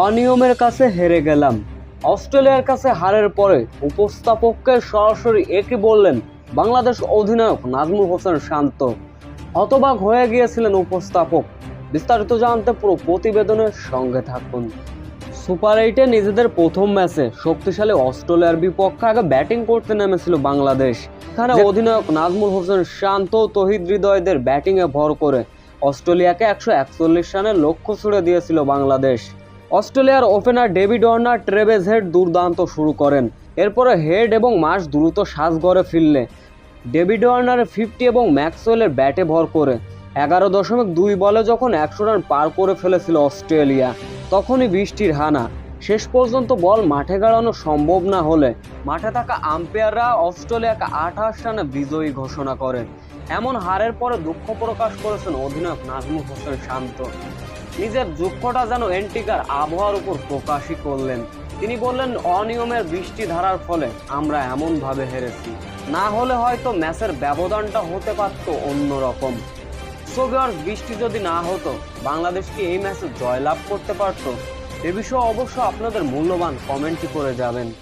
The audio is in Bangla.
অনিয়মের কাছে হেরে গেলাম। অস্ট্রেলিয়ার কাছে হারের পরে উপস্থাপককে সরাসরি একই বললেন বাংলাদেশ অধিনায়ক নাজমুল হোসেন শান্ত। হতবাক হয়ে গিয়েছিলেন উপস্থাপক। বিস্তারিত জানতে পুরো প্রতিবেদনের সঙ্গে থাকুন। সুপার এইটে নিজেদের প্রথম ম্যাচে শক্তিশালী অস্ট্রেলিয়ার বিপক্ষে আগে ব্যাটিং করতে নেমেছিল বাংলাদেশ। এখানে অধিনায়ক নাজমুল হোসেন শান্ত তহিদ হৃদয়দের ব্যাটিংয়ে ভর করে অস্ট্রেলিয়াকে একশো একচল্লিশ রানের লক্ষ্য ছুড়ে দিয়েছিল বাংলাদেশ। অস্ট্রেলিয়ার opener David Warner Travis Head দুর্দান্ত শুরু করেন। এরপরে হেড এবং মাস দ্রুত সাজঘরে ফিরলে ডেভিড ওয়ার্নারের ফিফটি এবং ম্যাক্সওয়েলের ব্যাটে ভর করে। এগারো দশমিক দুই বলে যখন একশো রান পার করে ফেলেছিল অস্ট্রেলিয়া, তখনই বৃষ্টির হানা। শেষ পর্যন্ত বল মাঠে গাড়ানো সম্ভব না হলে মাঠে থাকা আম্পায়াররা অস্ট্রেলিয়াকে আঠাশ রানে বিজয়ী ঘোষণা করেন। এমন হারের পরে দুঃখ প্রকাশ করেছেন অধিনায়ক নাজমুল হোসেন শান্ত। নিজের দুঃখটা যেন এন্টিকার আবহাওয়ার উপর প্রকাশই করলেন। তিনি বললেন, অনিয়মের বৃষ্টি ধারার ফলে আমরা এমনভাবে হেরেছি। না হলে হয়তো ম্যাচের ব্যবধানটা হতে পারত অন্যরকম। সোভিয়ার বৃষ্টি যদি না হতো, বাংলাদেশ কি এই ম্যাচে জয়লাভ করতে পারতো? এ বিষয়ে অবশ্য আপনাদের মূল্যবান কমেন্টই করে যাবেন।